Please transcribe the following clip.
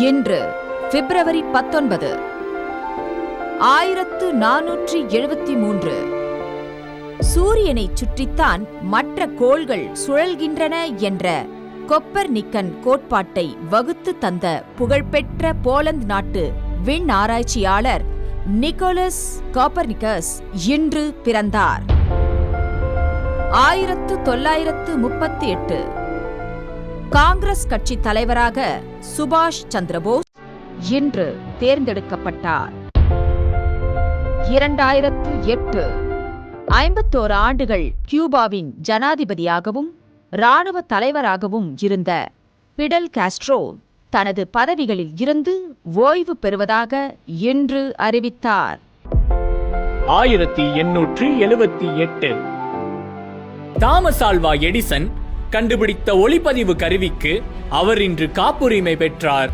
இன்று பிப்ரவரி பத்தொன்பது ஆயிரத்து நானூற்றி எழுபத்தி மூன்று சூரியனை சுற்றித்தான் மற்ற கோள்கள் சுழல்கின்றன என்ற கொப்பர்னிக்கன் கோட்பாட்டை வகுத்து தந்த புகழ்பெற்ற போலந்து நாட்டு விண் ஆராய்ச்சியாளர் நிக்கோலஸ் காப்பர்னிக்கஸ் இன்று பிறந்தார். ஆயிரத்து தொள்ளாயிரத்து முப்பத்தி எட்டு காங்கிரஸ் கட்சி தலைவராக சுபாஷ் சந்திரபோஸ் இன்று தேர்ந்தெடுக்கப்பட்டார். இரண்டாயிரத்து எட்டு ஐம்பத்தோரு ஆண்டுகள் கியூபாவின் ஜனாதிபதியாகவும் இராணுவ தலைவராகவும் இருந்த பிடல் காஸ்ட்ரோ தனது பதவிகளில் இருந்து ஓய்வு பெறுவதாக இன்று அறிவித்தார். ஆயிரத்தி எண்ணூற்றி எழுபத்தி எட்டு. தாமஸ் ஆல்வா எடிசன் கண்டுபிடித்த ஒளிப்பதிவு கருவிக்கு அவர் இன்று காப்புரிமை பெற்றார்.